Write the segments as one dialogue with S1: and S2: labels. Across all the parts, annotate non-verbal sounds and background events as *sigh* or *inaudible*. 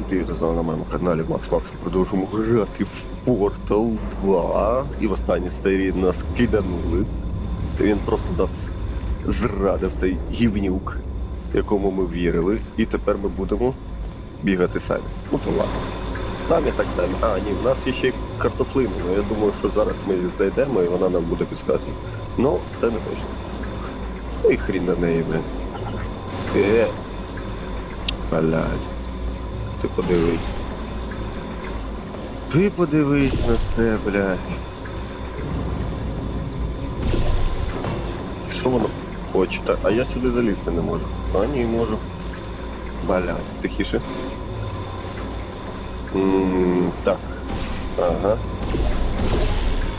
S1: Привіт, знову на моєму каналі Макс Макс. Продовжуємо грати в Portal 2. І в останній серії нас киданули. Він просто нас зрадив цей гівнюк, якому ми вірили. І тепер ми будемо бігати самі. Ну то ладно. Самі так самі. А, ні, в нас є ще картоплина. Ну, я думаю, що зараз ми її знайдемо і вона нам буде підказувати. Ну, це не точно. Ну і хрін на неї, блядь. Е. Блядь. Ти подивись. Ти подивись на це, блядь. Що воно хоче? Так, а я сюди залізти не можу. А ні, можу. Блядь, тихіше. М, так. Ага.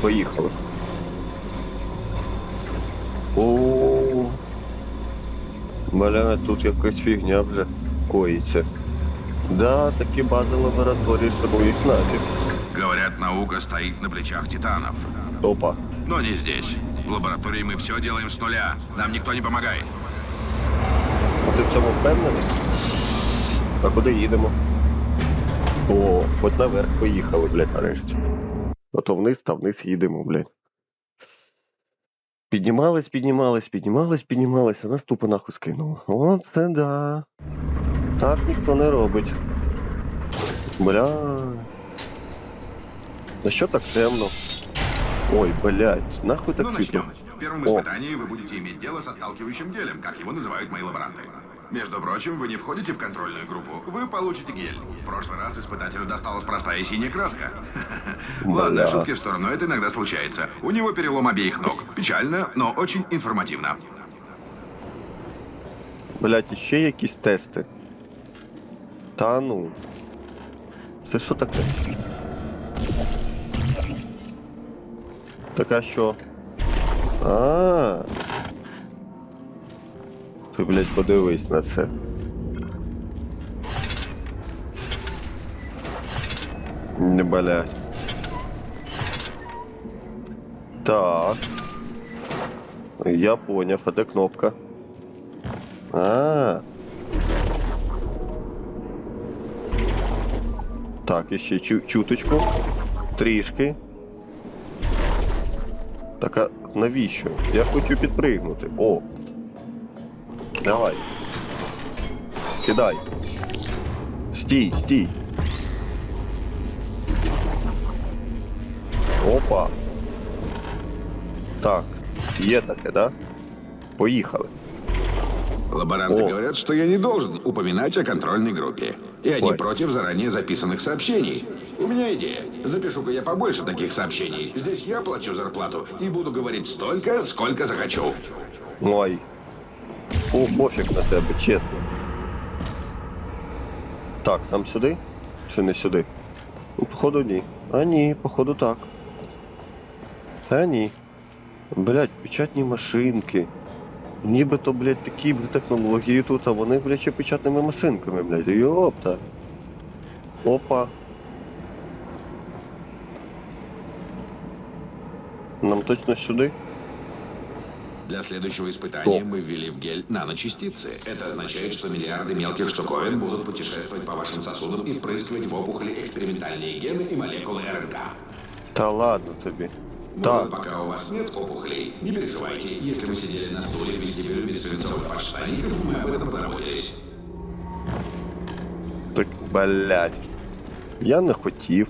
S1: Поїхали. О. Бля, тут якась фігня, бля, коїться. Да, таки база лаборатории шагует нафиг.
S2: Говорят, наука стоит на плечах титанов.
S1: Опа.
S2: Но не здесь. В лаборатории мы все делаем с нуля. Нам никто не помогает.
S1: А ти в цьому впевнений? А куди їдемо? О, хоч наверх поїхали, блядь, нарешті. Ото вниз та вниз їдемо, блядь. Піднімались, піднімались, піднімались, піднімались, а нас тупо нахуй скинуло. О, це да. Так ніхто не робить. Бля. А що так темно? Ой, блядь, нахуй так
S2: ну,
S1: світло.
S2: начнем. В первом
S1: О.
S2: испытании вы будете иметь дело с отталкивающим гелем, как его называют мои лаборанты. Между прочим, вы не входите в контрольную группу. Вы получите гель. В прошлый раз испытателю досталась простая синяя краска. *laughs* Ладно,
S1: Бля.
S2: шутки в сторону, это иногда случается. У него перелом обеих ног. Печально, но очень информативно.
S1: Блять, іще якісь тести. Та ну. Це що таке? Так а що? А. Ти, блядь, подивись на це. Не блядь. Так. Я поняв, а де кнопка? А. Так, іще чу чуточку. Трішки. Так, а навіщо? Я хочу підпригнути. О. Давай. Кидай. Стій, стій. Опа. Так, є таке, да? Поїхали.
S2: Лаборанты
S1: О.
S2: говорят, что я не должен упоминать о контрольной группе. И они
S1: Ой.
S2: против заранее записанных сообщений. У меня идея. Запишу-ка я побольше таких сообщений. Здесь я плачу зарплату и буду говорить столько, сколько захочу.
S1: Ой. О, пофіг на тебе, чесно. Так, нам сюди? Чи не сюди? Ну, походу ні. А ні, походу так. А ні. Блять, печатні машинки. Нібито, блядь, такі блядь, технології тут, а вони, блядь, ще печатними машинками, блядь. Йопта. Опа. Нам точно сюди?
S2: Для следующего испытания
S1: О.
S2: мы ввели в гель наночастицы. Это означает, что миллиарды мелких штуковин будут путешествовать по вашим сосудам и впрыскивать в опухоли экспериментальные гены и молекулы РНК.
S1: Та ладно тобі.
S2: Может,
S1: Так.
S2: пока у вас нет опухолей, не переживайте. Если вы сидели на стуле в вестибюле без свинцовых подштанников, мы об этом позаботились.
S1: Так, блядь. Я не хотів.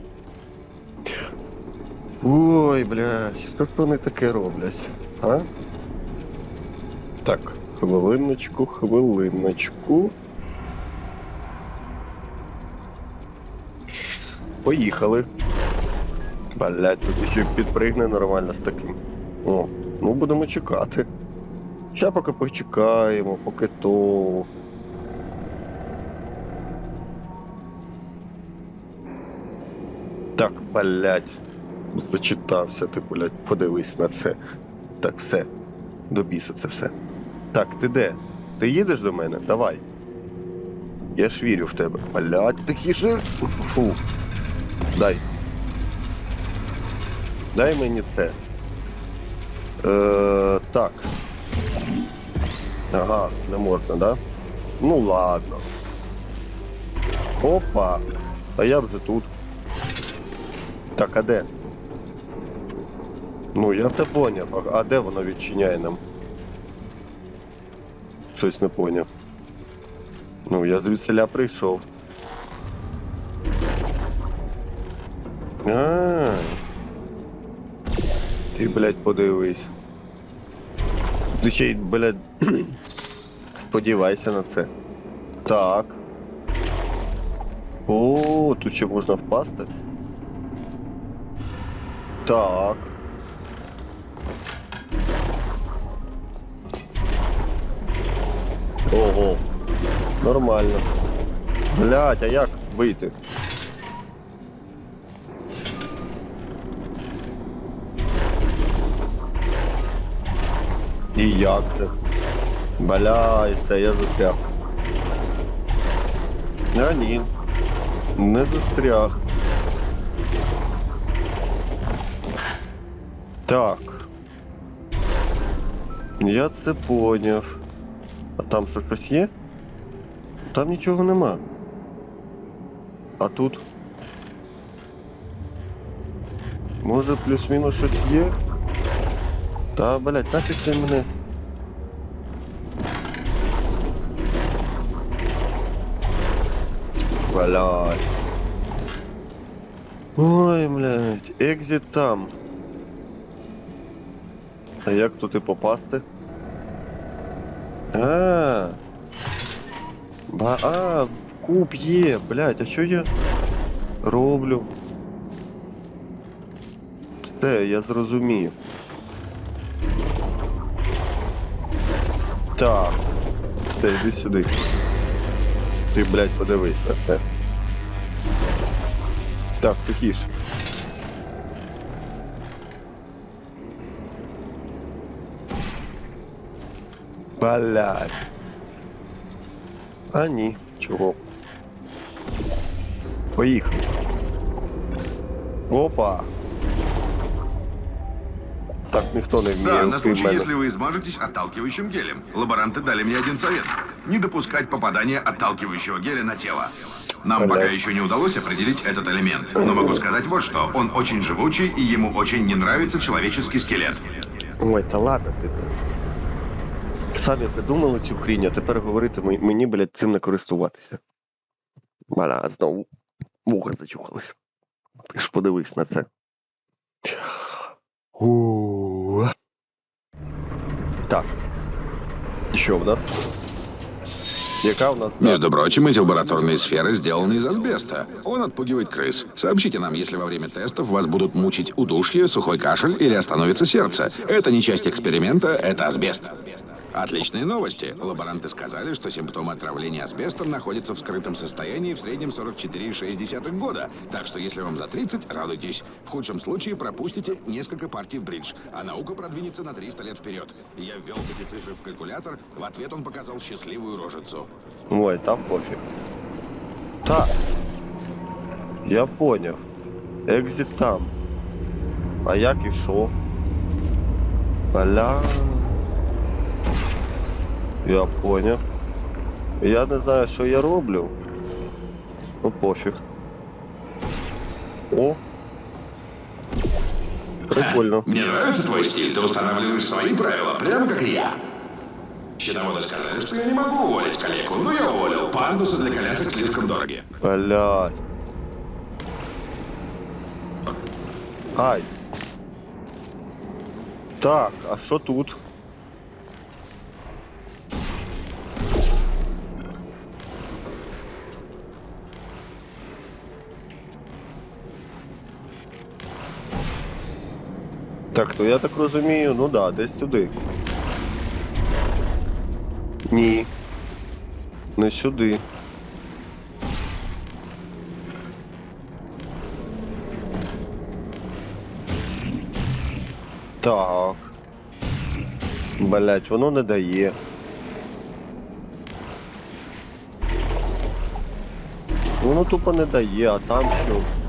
S1: Ой, блядь, що ж вони таке роблять? А? Так, хвилиночку, хвилиночку. Поїхали. Блядь, тут ще підпригне нормально з таким. О, ну будемо чекати. Ще поки почекаємо, поки то. Так, блядь. Зачитався ти, блядь, подивись на це. Так, все. До біса це все. Так, ти де? Ти їдеш до мене? Давай. Я ж вірю в тебе. Блядь, тихіше. Фу. Дай. Дай мені це. Е, так. Ага, не можна, да? Ну ладно. Опа! А я вже тут. Так, а де? Ну, я це поняв. А, де воно відчиняє нам? Щось не поняв. Ну, я звідсиля прийшов. А. Ти, блядь, подивись. Ти ще й, блядь, *clears throat* сподівайся на це. Так. О, тут ще можна впасти. Так. Ого. Нормально. Блять, а як вийти? І як це? Бля, я застряг. А ні. Не застряг. Так. Я це поняв. А там що щось є? Там нічого нема. А тут? Може плюс-мінус щось є? Та, блядь, нафіг ти мене. Блядь. Ой, блядь, екзит там. А як туди попасти? А. Ба, а, куб є, блядь, а що я роблю? Все, я зрозумів. Так. Все, йди сюди. Ти, блядь, подивись на це. Так, тихіше. Блядь. А ні, чого. Поїхали. Опа. Так ніхто не вміє.
S2: Да, на
S1: окрім
S2: случай,
S1: мене.
S2: если вы измажетесь отталкивающим гелем. Лаборанты дали мне один совет. Не допускать попадания отталкивающего геля на тело. Нам
S1: Понятно.
S2: пока еще не удалось определить этот элемент. Но могу сказать вот что. Он очень живучий, и ему очень не нравится человеческий скелет.
S1: Ой, та ладно ти. Самі придумали цю хрінь, а тепер говорити ми- мені, блядь, цим не користуватися. Бля, знову вуха зачухались. Ти ж подивись на це. У. Так. Яка в нас?
S2: Между прочим, эти лабораторные сферы сделаны из асбеста. Он отпугивает крыс. Сообщите нам, если во время тестов вас будут мучить удушье, сухой кашель или остановится сердце. Это не часть эксперимента, это асбест. Отличные новости. Лаборанты сказали, что симптомы отравления асбестом находятся в скрытом состоянии в среднем 44,6 года. Так что если вам за 30, радуйтесь. В худшем случае пропустите несколько партий в бридж, а наука продвинется на 300 лет вперед. Я ввел эти цифры в калькулятор, в ответ он показал счастливую рожицу.
S1: Ой, там пофіг. Так. Я поняв. Екзит там. А як і що? Бля. Я поняв. Я не знаю, що я роблю. Ну пофіг. О. Прикольно.
S2: Мне нравится твой стиль. Ты устанавливаешь свои правила, прямо как и я. Счетоводы сказали, что я не могу уволить коллегу, но я уволил. Пандусы для колясок слишком дороги.
S1: Блядь. Ай. Так, а що тут? Так, то я так розумію, ну да, десь сюди. Ні. Не сюди. Так. Блять, воно не дає. Воно тупо не дає, а там що?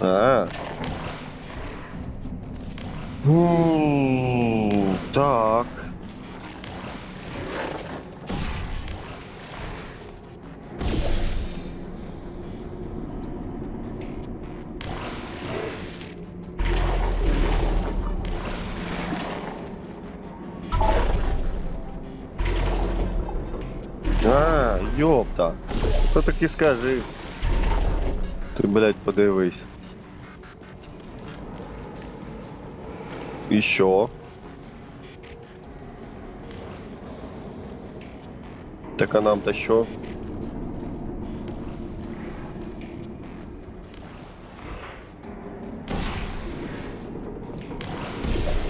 S1: А. Ну, так. А, ёпта. Хто таки скажи? ты, блядь, подивись. І? Так а нам-то що?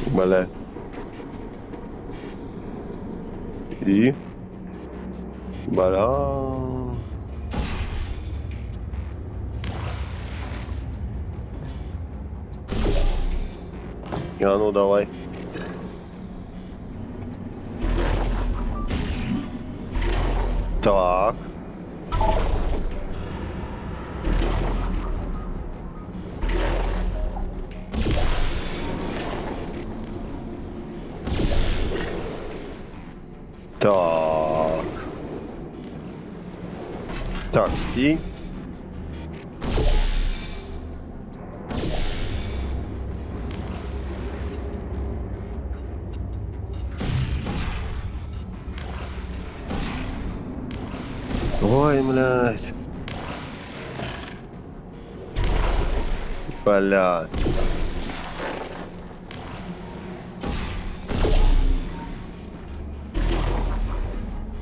S1: Бля. І? Бля. А ну давай. Так. Так. Так, і. Ой, блядь. Блядь.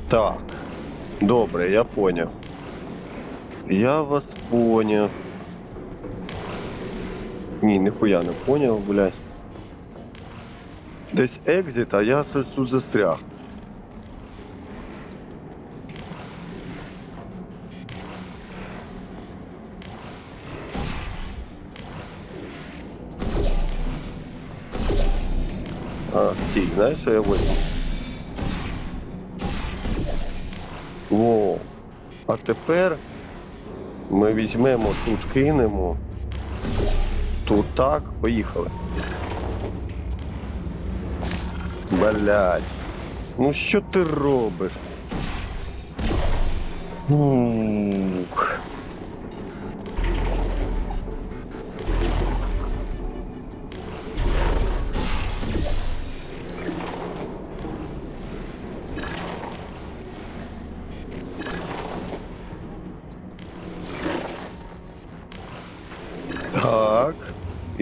S1: Так. Добре, я понял. Я вас понял. Ні, ніхуя не понял, блядь. Десь екзит, а я тут застряг. Знаєш, що я возьму? Во. А тепер ми візьмемо тут, кинемо. Тут так, поїхали. Блять. Ну що ти робиш? Ух.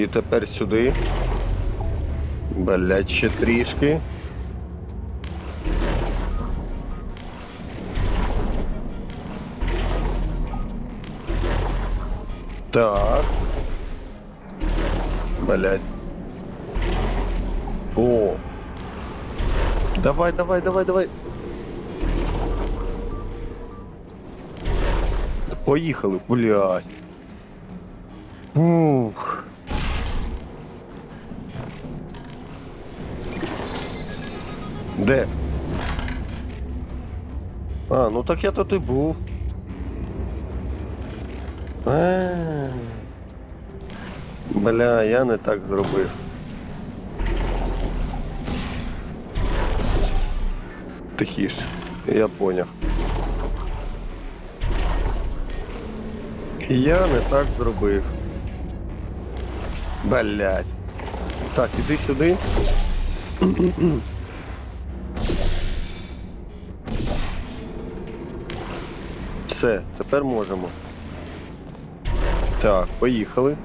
S1: І тепер сюди. Блять, ще трішки. Так. Блять. О. Давай, давай, давай, давай. Поїхали, блядь. Ух. Де? А, ну так я тут і був. Е. Бля, я не так зробив. Тихіше, я поняв. Я не так зробив. Блять. Так, іди сюди. Все, тепер можемо. Так, поїхали.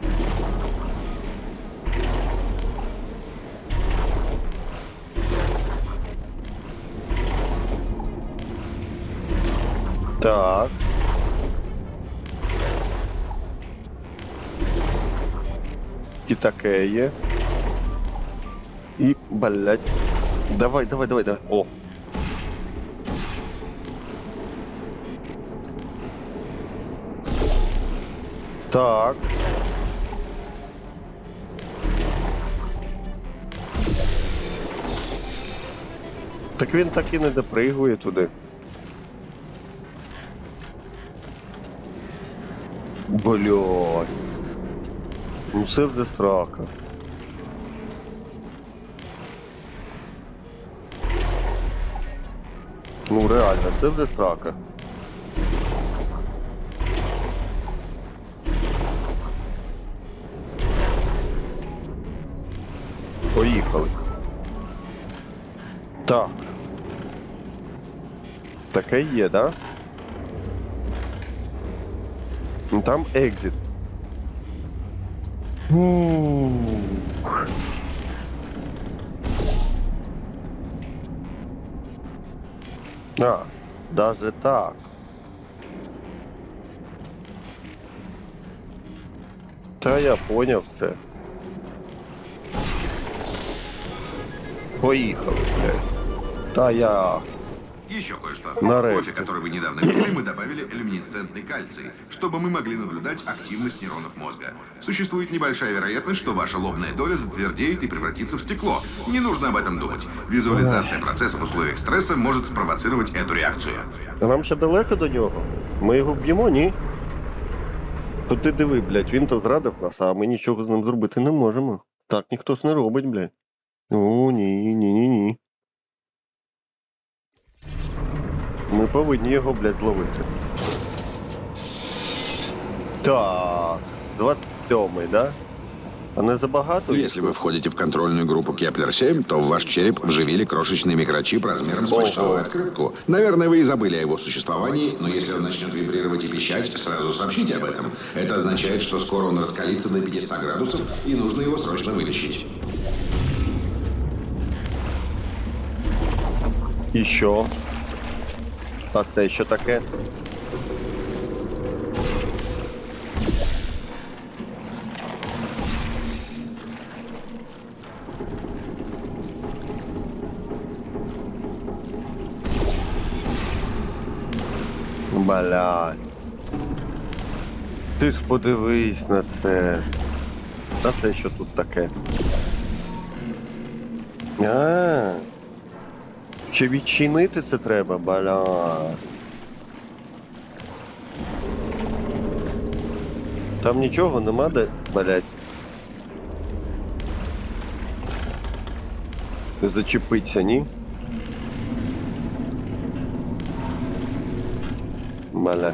S1: Так. І таке є. І, блядь. Давай, давай, давай, давай. О. Так. Так він так і не допригує туди. Блядь. Ну це вже срака. Ну реально, це вже срака. Так. Таке є, да? Ну там екзит. Ух. А, даже так. Та я поняв це. Поїхали, блядь. Та я.
S2: Еще кое-что.
S1: Нарезки.
S2: В кофе, который вы недавно пили, мы добавили люминесцентный кальций, чтобы мы могли наблюдать активность нейронов мозга. Существует небольшая вероятность, что ваша лобная доля затвердеет и превратится в стекло. Не нужно об этом думать. Визуализация процесса в условиях стресса может спровоцировать эту реакцию.
S1: А нам ще далеко до нього. Ми його б'ємо, ні? То ти диви, блядь, він то зрадив нас, а ми нічого з ним зробити не можемо. Так ніхто ж не робить, блядь. О, ні, ні, ні, ні. Ми повинні його, блядь, зловити. Так, 27-й, да? А не забагато?
S2: Если вы входите в контрольную группу Кеплер-7, то в ваш череп вживили крошечный микрочип размером с почтовую открытку. Наверное, вы и забыли о его существовании, но если он начнет вибрировать и пищать, сразу сообщите об этом. Это означает, что скоро он раскалится до 500 градусов, и нужно его срочно вылечить.
S1: Що? А це що таке? Блядь. Ти ж подивись на це. А це що тут таке? А. Чи відчинити це треба, бля. Там нічого нема де, блять. Зачепиться, ні? Бля.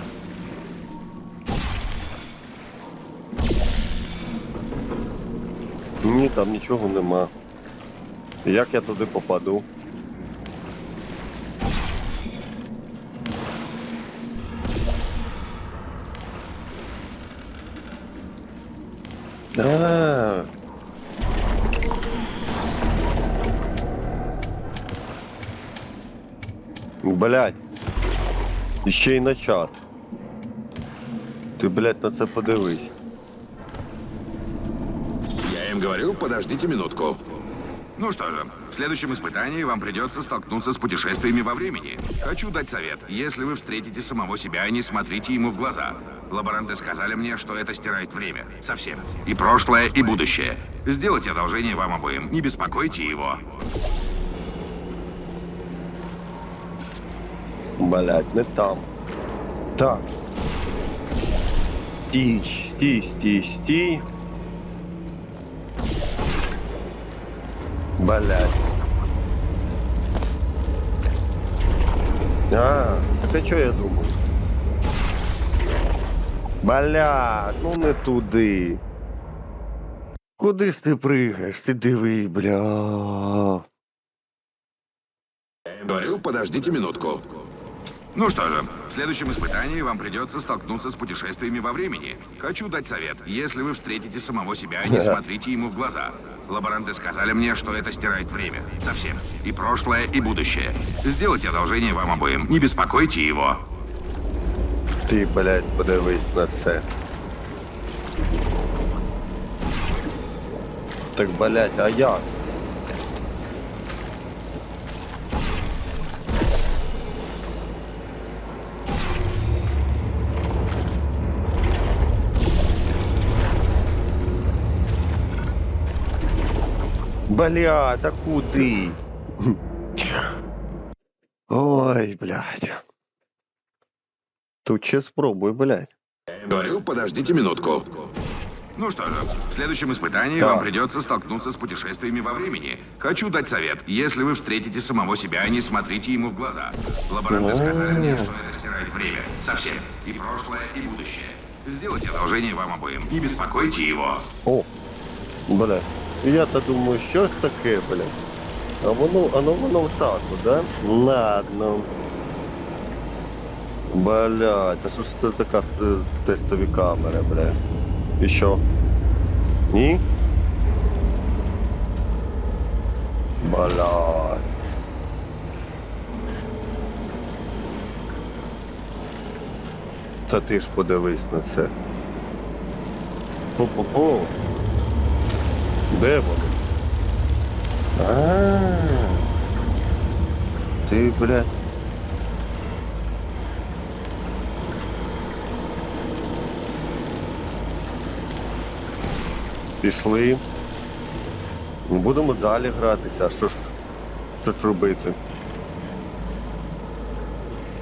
S1: Ні, там нічого нема. Як я туди попаду? А. Блять. Ще й на час. Ти, блядь, на це подивись.
S2: Я им говорю, подождите минутку. Ну что же, в следующем испытании вам придется столкнуться с путешествиями во времени. Хочу дать совет. Если вы встретите самого себя, не смотрите ему в глаза. Лаборанты сказали мне, что это стирает время. Совсем. И прошлое, и будущее. Сделайте одолжение вам обоим. Не беспокойте его.
S1: Блять, не там. Так. Стій, стій, стій, стій. Блять. А, так а що я думав? Блять, ну не туди. Куди ж ти пригаєш? Ти диви, бля.
S2: Говорю, подождите минутку. Ну что же, в следующем испытании вам придется столкнуться с путешествиями во времени. Хочу дать совет. Если вы встретите самого себя, не смотрите ему в глаза. Лаборанты сказали мне, что это стирает время. Совсем. И прошлое, и будущее. Сделайте одолжение вам обоим. Не беспокойте его.
S1: Ти, блядь, подивись на це. Так, блядь, а як? Бля, та куди? Ой, блядь. Тут ще спробуй, блядь.
S2: Говорю, подождите минутку. Ну что же, в следующем испытании
S1: Так.
S2: вам придется столкнуться с путешествиями во времени. Хочу дать совет. Если вы встретите самого себя, не смотрите ему в глаза. Лаборанты сказали мне, что это стирает время. Совсем. И прошлое, и будущее. Сделайте одолжение вам обоим. Не беспокойте его.
S1: О, бля. Я-то думаю, що ж таке, бля. А воно, ну воно так, от, да? Ладно. Блять, а що ж це така е, тестові камери, блядь? І що? Ні? Блядь. Та ти ж подивись на це. Пу-пу-пу. Де вони? А. Ти, блядь. Пішли. Будемо далі гратися, що ж, що ж робити?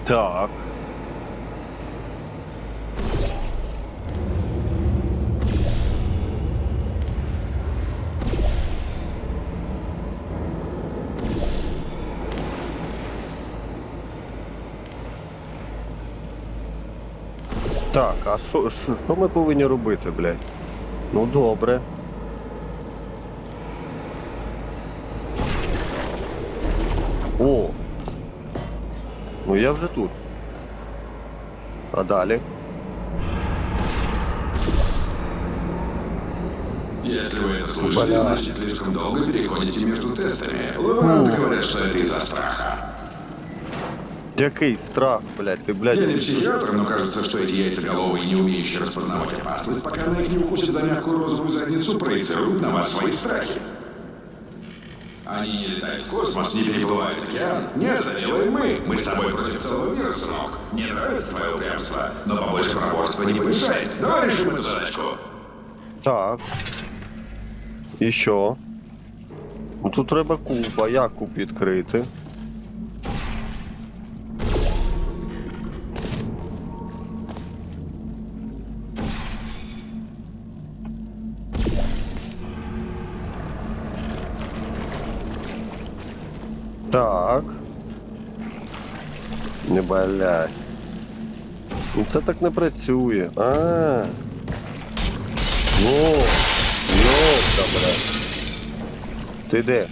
S1: Так. Так, а що ми повинні робити, блядь? Ну добре. О! Ну я вже тут. А далі?
S2: Если вы это слышали, значит слишком долго переходите между тестами. Лаборанты говорят, что это из-за страха.
S1: Який страх, блядь, ти, блядь.
S2: Я не психиатр, но кажется, что эти яйцеголовые, не умеющие распознавать опасность, пока на их не укусят за мягкую розовую задницу, проецируют на вас свои страхи. Они не летают в космос, не переплывают океан. Нет, это делаем мы. Мы с тобой против целого мира, сынок. Мне нравится твое упрямство, но побольше проворства не помешает. Давай решим эту задачку.
S1: Так. І що? Ну тут треба куб, а як куб відкрити? Так. Не блядь. Ну це так не працює. А. Ну, йолка, блядь. Ти де?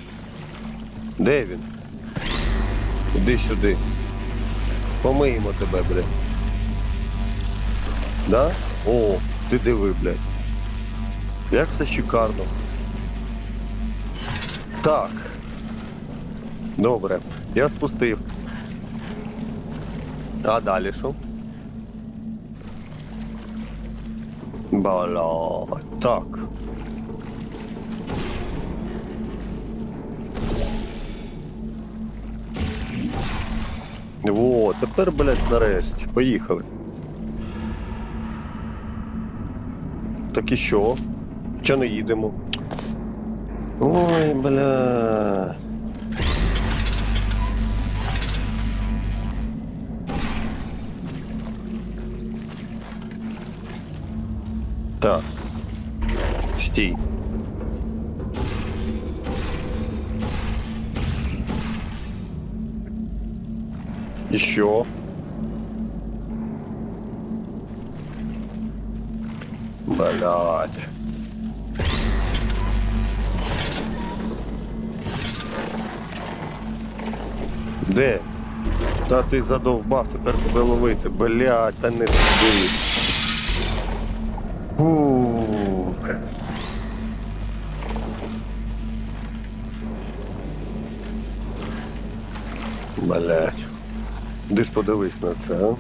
S1: Де він? Іди сюди. Помиємо тебе, блядь. Да? О, ти диви, блядь. Як це шикарно. Так. Добре, я спустив. А далі що? Бля, так. Во, тепер, блядь, нарешті. Поїхали. Так і що? Чого не їдемо? Ой, бля. Так. Стій. Еще. Блядь. Де? Та ти задовбав, тепер тебе ловити. Блядь, та не туди. Фух. Блять. Де ж подивись на це, а?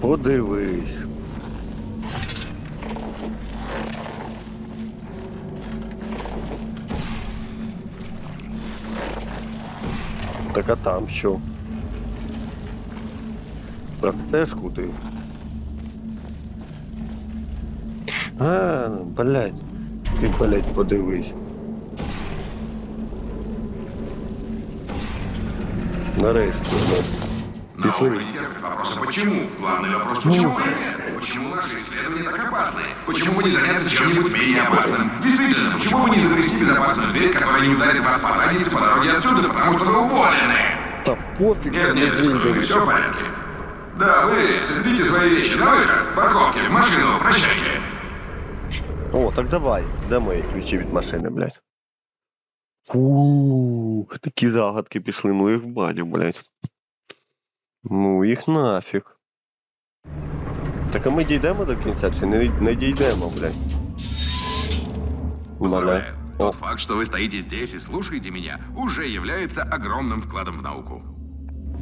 S1: Подивись. Так а там що? Так стежку ти. А, блядь. Ти, блядь, подивись. Нарешті, блядь.
S2: Но
S1: Пішли.
S2: не терпит вопроса «почему?». Главный вопрос «почему?» нет? Почему наши исследования так опасны? Почему бы не заняться чем-нибудь менее опасным? Действительно, почему бы не завести безопасную дверь, которая не ударит вас по заднице по дороге отсюда, потому что вы уволены?
S1: Та пофіг,
S2: Нет,
S1: що
S2: нет,
S1: не
S2: спокойно,
S1: вийде.
S2: все в порядке. Да, вы соберите свои вещи на выход, парковки, в машину, прощайте.
S1: О, так давай, де мої ключі від машини, блядь. Ух, такі загадки пішли, ну і в баню, блядь. Ну, їх нафіг. Так а ми дійдемо до кінця чи не, не дійдемо, блядь?
S2: Поздравляю.
S1: Мене.
S2: Тот факт, что вы стоите здесь и слушаете меня, уже является огромным вкладом в науку.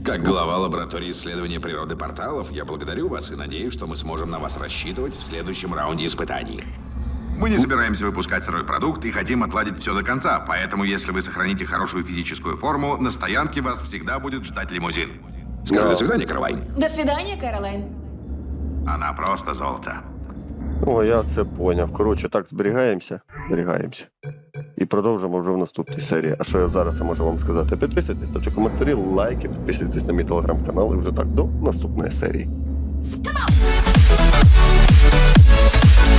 S2: Как глава лаборатории исследования природы порталов, я благодарю вас и надеюсь, что мы сможем на вас рассчитывать в следующем раунде испытаний. Мы не собираемся выпускать сырой продукт и хотим отладить все до конца, поэтому если вы сохраните хорошую физическую форму, на стоянке вас всегда будет ждать лимузин. Скажи
S1: Да.
S2: до свидания, Каролайн.
S3: До свидания, Кэролайн.
S2: Она просто золото.
S1: О, я це поняв. Коротше, так, зберігаємося. Зберігаємося. І продовжимо вже в наступній серії. А що я зараз можу вам сказати? Підписуйтесь, ставте коментарі, лайки, підписуйтесь на мій телеграм-канал і вже так до наступної серії.
S3: Come on!